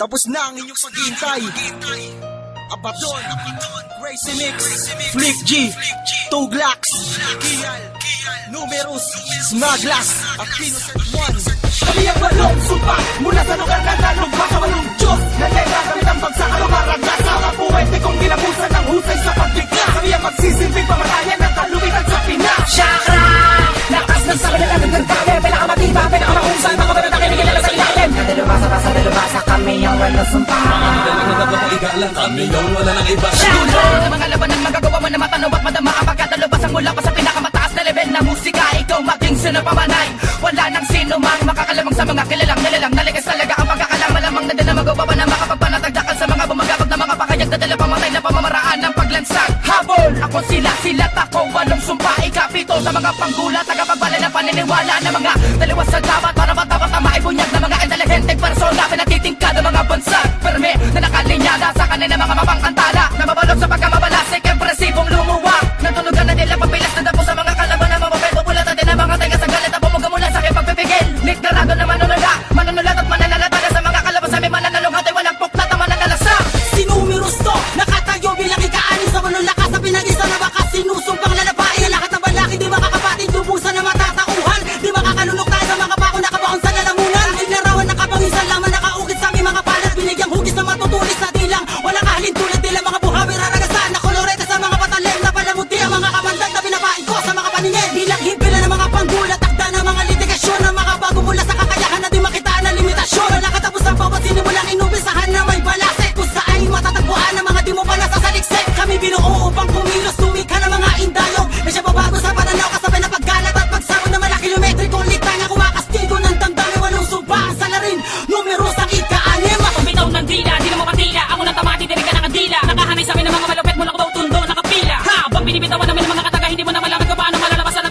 Tapos na ang inyong paghihintay. Abaton, Gracie Mix, Flick G, Tuglax, Kial, Numerous, Snaglas, at Innocent One. Kami ang walong sumpa Mula sa lugar na nalugma sa walong Diyos Nagkakagamit ang pagsakalo maragla Sa mga puwente kong ginabusan ng husay sa pagbigla. Kami ang magsisilbing pamatayan ng kalumitan sa Pinas. Chakra! Lakas ng namin ng dami Kami ang walong sumpa Nagpapaigalan kami yung wala nang iba. Chakra! Sa mga laban ng magagawa mo na matanaw at madama Kapag kadalubasang mula pa sa pinakamataas na level na musika. Ikaw maging sinapamanay Wala nang sino mang makakalamang sa mga kilalang nilalang. Nalikas talaga ang pagkakalang malamang na din na magawa pa na makapagpanatagdakan sa mga bumagabag na mga pakayag na dala pamatay na pamamaraan ng paglansag. Habol! Ako sila, sila't ako walong sumpa. Ikapito sa mga panggulat Tagapagbala ng paniniwala ng mga dalawa sa dapat intelihenteng persona Pinatitingkad ng mga bansa Perme na nakalinyada sa kanila mga mapangantala Na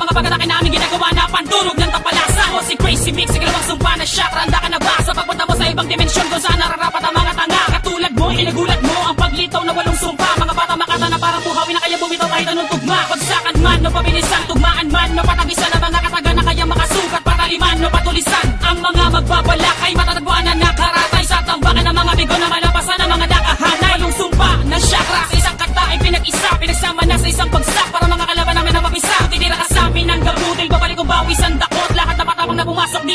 malalabasan Ang namin ginagawa na pandurog ng tapalasa. Ako si Crazy Mix, sige namang sumpa na chakra Handa ka na ba sa pagpunta mo sa ibang dimensyon Kung saan nararapat ang mga tanga? Katulad mo, inagulat mo ang paglitaw na walong sumpa. Mga bata makata na parang buhawi na kaya bumitaw kahit anong tugma. Pagsakan man, no pabilisan, tugmaan man No patagisan. Ang mga kataga na kaya makasukat Pataliman, no patulisan. Ang mga magbabalak ay matatagpuan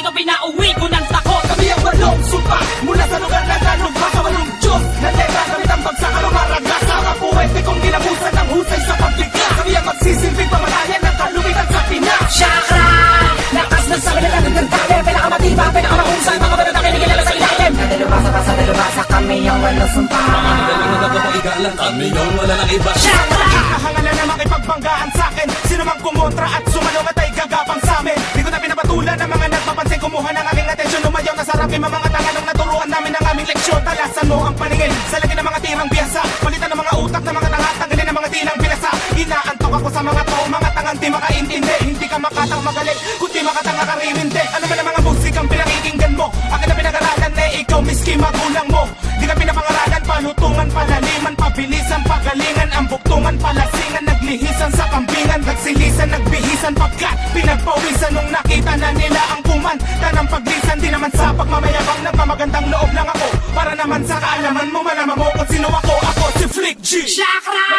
na pumasok dito pinauwi ko ng takot. Kami ang walong sumpa mula sa lugar na nalugma sa walong Diyos Nagkakagamit ang pagsakalo maragla sa mga puwente kong ginabusan ng husay sa pagbigla. Kami ang magsisilbing pamatayan ng kalumitan sa Pinas Chakra! Lakas ng sabi na ng dami Pinakamatibay, pinakamahusay Mga batatake na kilala sa ilalim. Nadalubasa pa sa dalubasa Kami ang walong sumpa. Nagpapaigalan kami yung wala nang iba. Chakra! Kahangalan na makipagbanggaan sa akin. Sino mang kumontra at Kumuha ng aking atensyon Lumayaw na sarap yung mga tanga Nung naturuan namin ang aming leksyon. Talasan mo ang paningin Sa lagi ng mga tirang biyasa. Palitan ng mga utak ng mga tanga Tanggalin ang mga tinang pinasa Inaantok ako sa mga to Mga tangang di makaintindi Hindi ka makatang magaling Kundi makatang nakaririndi Ano man ang mga musikang pinakikinggan mo Akin na pinag-aralan na ikaw miski magulang mo. Di ka pinapangaralan Palutungan, palaliman, pabilisan, pagalingan. Ang buktungan, palasingan Naglihisan sa kambingan. Nagsilisan, nagbihisan Pagkat Paglisan, di naman sa pagmamayabang Nagmamagandang loob lang ako. Para naman sa kaalaman mo Malaman mo kung sino ako. Ako si Flick G. Chakra!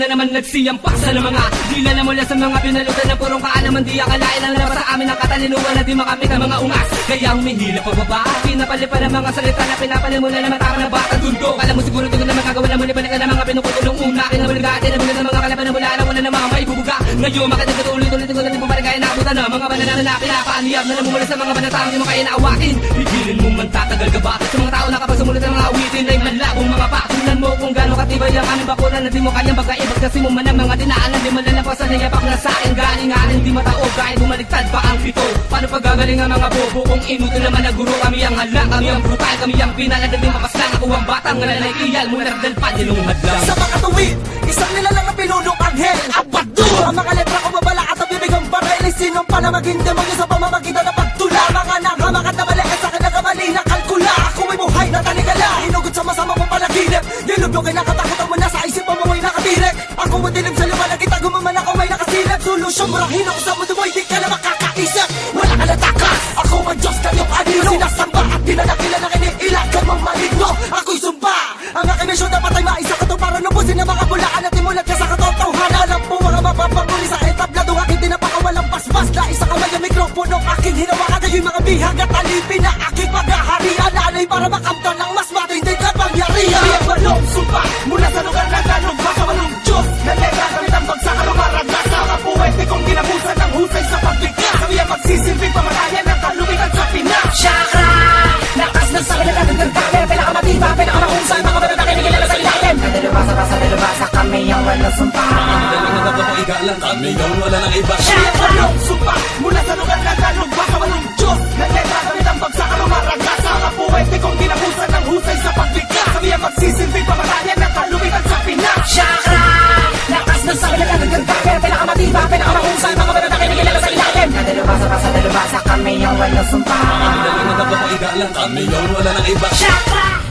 Na naman nagsiyampak sa ng mga Dila na mula sa mga pinalutan na purong kaalaman Di akalain ang labas sa amin ang katalinuhan Na di makamit ang mga ungas. Kaya humihila pababa Pinapalipan ang mga salita na pinapalimulan na matama ng batang tundo Alam mo siguro tugon na magagawa na muli balik na ng mga pinuputulong una Kinabulig dati na muli ng mga kalaban na mula na wala na mga maibubuga Ngayon makatagod ulit-ulit ko na di na abutan na Mga banana na pinapaaniyab na namumula sa mga banatang di mo kaya naawatin Pigilin mo man tatagal ka ba? Sa mga tao na kapag sumulit ng mga awitin Ay pa aming bakuran na di mo kayang bagaibag Kasi mo man ang mga dinaanan Di mo lalapasan na yapak na sa akin Galing atin di mataog kahit bumaliktad pa ang pito. Paano pagagaling ang mga bobo Kung inuto naman na guro? Kami ang halang, kami ang brutal Kami ang pinalad na di mapaslang Ako ang batang nalalay iyal Muna dal pa nilong hadlang Sa mga tuwid, isang nilalang na pinunong anghel. Abado! Ang mga letra ko babala at ang bibig ang barel Ay sinong pala maging demonyo sa pamamagitan nakasilip Solusyon murahin ako sa Kami ang walang sumpa Dalang nagpapahigalan Kami yun, wala nang iba. May balong sumpa mula sa lugar ng ganong baka walong Diyos. Na letra gamit ang bagsakan ng maraglas Mga puwede kong ginabusan ng husay sa pagbigkas Kami ang magsisilbing pamatayan ng kalumitan sa Pinas. Chakra! Lakas ng sa kanila ng gagawin Pinakamatiba, pinakamahusay. Mga bata na kinikilala sa ilalim. Nadalubasa pa sa dalubasa Kami ang walang sumpa Dalang nagpapahigalan Kami yun, wala nang iba. Chakra!